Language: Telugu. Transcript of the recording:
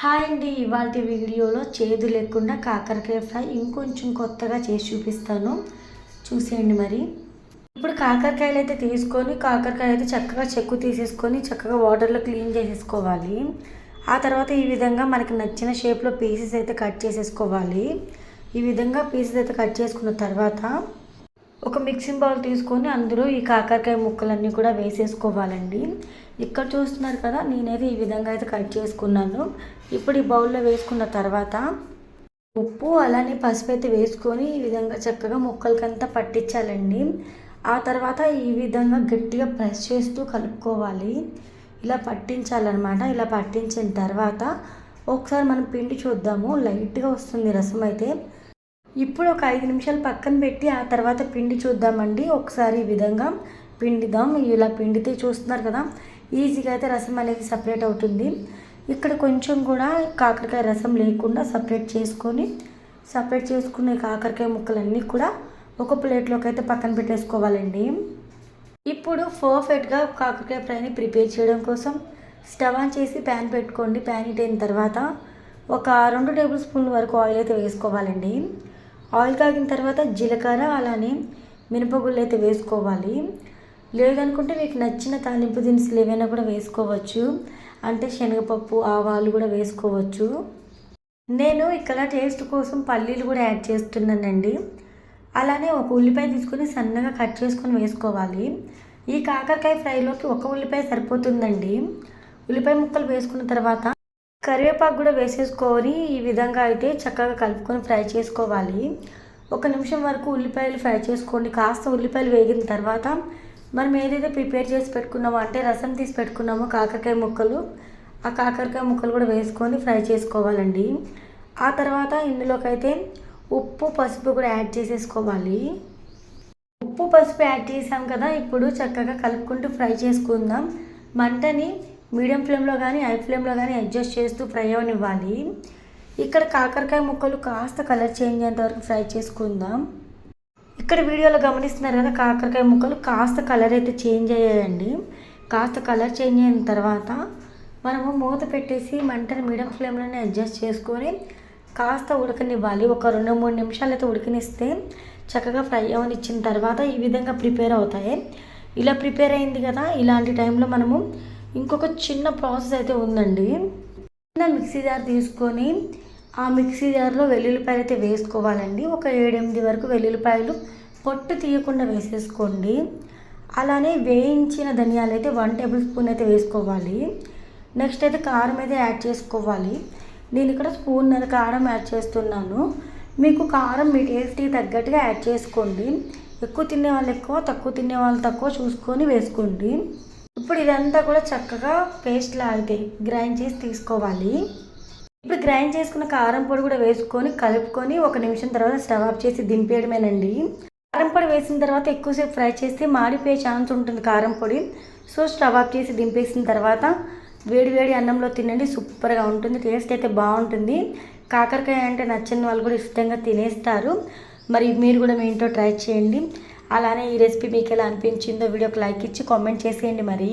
హాయ్ అండి ఇవాళ వీడియోలో చేదు లేకుండా కాకరకాయ ఫ్రై ఇంకొంచెం కొత్తగా చేసి చూపిస్తాను. చూసేయండి మరి. ఇప్పుడు కాకరకాయలు అయితే తీసుకొని కాకరకాయ అయితే చక్కగా చెక్కు తీసేసుకొని చక్కగా వాటర్లో క్లీన్ చేసేసుకోవాలి. ఆ తర్వాత ఈ విధంగా మనకి నచ్చిన షేప్లో పీసెస్ అయితే కట్ చేసేసుకోవాలి. ఈ విధంగా పీసెస్ అయితే కట్ చేసుకున్న తర్వాత ఒక మిక్సింగ్ బౌల్ తీసుకొని అందులో ఈ కాకరకాయ ముక్కలన్నీ కూడా వేసేసుకోవాలండి. ఇక్కడ చూస్తున్నారు కదా నేనైతే ఈ విధంగా అయితే కట్ చేసుకున్నాను. ఇప్పుడు ఈ బౌల్లో వేసుకున్న తర్వాత ఉప్పు అలానే పసుపు అయితే వేసుకొని ఈ విధంగా చక్కగా ముక్కలకంతా పట్టించాలండి. ఆ తర్వాత ఈ విధంగా గట్టిగా ప్రెస్ చేస్తూ కలుపుకోవాలి. ఇలా పట్టించాలన్నమాట. ఇలా పట్టించిన తర్వాత ఒకసారి మనం పిండి చూద్దాము. లైట్గా వస్తుంది రసం అయితే. ఇప్పుడు ఒక ఐదు నిమిషాలు పక్కన పెట్టి ఆ తర్వాత పిండి చూద్దామండి. ఒకసారి ఈ విధంగా పిండిదాం. ఇలా పిండితే చూస్తున్నారు కదా ఈజీగా అయితే రసం అనేది సపరేట్ అవుతుంది. ఇక్కడ కొంచెం కూడా కాకరకాయ రసం లేకుండా సపరేట్ చేసుకొని సపరేట్ చేసుకునే కాకరకాయ ముక్కలన్నీ కూడా ఒక ప్లేట్లోకి అయితే పక్కన పెట్టేసుకోవాలండి. ఇప్పుడు పర్ఫెక్ట్గా కాకరకాయ ఫ్రైని ప్రిపేర్ చేయడం కోసం స్టవ్ ఆన్ చేసి ప్యాన్ పెట్టుకోండి. ప్యాన్ హీట్ అయిన తర్వాత ఒక రెండు టేబుల్ స్పూన్ల వరకు ఆయిల్ అయితే వేసుకోవాలండి. ఆయిల్ కాగిన తర్వాత జీలకర్ర అలానే మినపగుళ్ళు అయితే వేసుకోవాలి. లేదనుకుంటే మీకు నచ్చిన తాలింపు దినుసులు ఏవైనా కూడా వేసుకోవచ్చు. అంటే శనగపప్పు ఆవాలు కూడా వేసుకోవచ్చు. నేను ఇక్కడ టేస్ట్ కోసం పల్లీలు కూడా యాడ్ చేస్తున్నానండి. అలానే ఒక ఉల్లిపాయ తీసుకొని సన్నగా కట్ చేసుకొని వేసుకోవాలి. ఈ కాకరకాయ ఫ్రైలోకి ఒక ఉల్లిపాయ సరిపోతుందండి. ఉల్లిపాయ ముక్కలు వేసుకున్న తర్వాత కరివేపాకు కూడా వేసేసుకొని ఈ విధంగా అయితే చక్కగా కలుపుకొని ఫ్రై చేసుకోవాలి. ఒక నిమిషం వరకు ఉల్లిపాయలు ఫ్రై చేసుకోండి. కాస్త ఉల్లిపాయలు వేగిన తర్వాత మనం ఏదైతే ప్రిపేర్ చేసి పెట్టుకున్నామో అంటే రసం తీసి పెట్టుకున్నామో కాకరకాయ ముక్కలు ఆ కాకరకాయ ముక్కలు కూడా వేసుకొని ఫ్రై చేసుకోవాలండి. ఆ తర్వాత ఇందులోకైతే ఉప్పు పసుపు కూడా యాడ్ చేసేసుకోవాలి. ఉప్పు పసుపు యాడ్ చేసాం కదా ఇప్పుడు చక్కగా కలుపుకుంటూ ఫ్రై చేసుకుందాం. మంటని మీడియం ఫ్లేమ్లో కానీ హై ఫ్లేమ్లో కానీ అడ్జస్ట్ చేస్తూ ఫ్రై అవనివ్వాలి. ఇక్కడ కాకరకాయ ముక్కలు కాస్త కలర్ చేంజ్ అయ్యేంత వరకు ఫ్రై చేసుకుందాం. ఇక్కడ వీడియోలో గమనిస్తున్నారు కదా కాకరకాయ ముక్కలు కాస్త కలర్ అయితే చేంజ్ అయ్యాయండి. కాస్త కలర్ చేంజ్ అయిన తర్వాత మనము మూత పెట్టేసి మంటను మీడియం ఫ్లేమ్లోనే అడ్జస్ట్ చేసుకొని కాస్త ఉడకనివ్వాలి. ఒక రెండు మూడు నిమిషాలు అయితే ఉడికినిస్తే చక్కగా ఫ్రై అవనిచ్చిన తర్వాత ఈ విధంగా ప్రిపేర్ అవుతాయి. ఇలా ప్రిపేర్ అయింది కదా ఇలాంటి టైంలో మనము ఇంకొక చిన్న ప్రాసెస్ అయితే ఉందండి. చిన్న మిక్సీ జార్ తీసుకొని ఆ మిక్సీ జార్లో వెల్లుల్లిపాయలు అయితే వేసుకోవాలండి. ఒక ఏడెనిమిది వరకు వెల్లుల్లిపాయలు పొట్టు తీయకుండా వేసేసుకోండి. అలానే వేయించిన ధనియాలు అయితే వన్ టేబుల్ స్పూన్ అయితే వేసుకోవాలి. నెక్స్ట్ అయితే కారం అయితే యాడ్ చేసుకోవాలి. నేను ఇక్కడ స్పూన్ నర కారం యాడ్ చేస్తున్నాను. మీకు కారం మీ టేస్ట్కి తగ్గట్టుగా యాడ్ చేసుకోండి. ఎక్కువ తినే వాళ్ళు ఎక్కువ తక్కువ తినే వాళ్ళు తక్కువ చూసుకొని వేసుకోండి. ఇప్పుడు ఇదంతా కూడా చక్కగా పేస్ట్ లాగితే గ్రైండ్ చేసి తీసుకోవాలి. ఇప్పుడు గ్రైండ్ చేసుకున్న కారం పొడి కూడా వేసుకొని కలుపుకొని ఒక నిమిషం తర్వాత స్టవ్ ఆఫ్ చేసి దింపేయడమేనండి. కారం పొడి వేసిన తర్వాత ఎక్కువసేపు ఫ్రై చేస్తే మాడిపోయే ఛాన్స్ ఉంటుంది కారం పొడి. సో స్టవ్ ఆఫ్ చేసి దింపేసిన తర్వాత వేడి వేడి అన్నంలో తినండి సూపర్గా ఉంటుంది టేస్ట్ అయితే బాగుంటుంది. కాకరకాయ అంటే నచ్చని వాళ్ళు కూడా ఇష్టంగా తినేస్తారు. మరి మీరు కూడా మీ ఇంట్లో ట్రై చేయండి. అలానే ఈ రెసిపీ మీకు ఎలా అనిపించిందో వీడియోకి లైక్ ఇచ్చి కామెంట్ చేసేయండి మరి.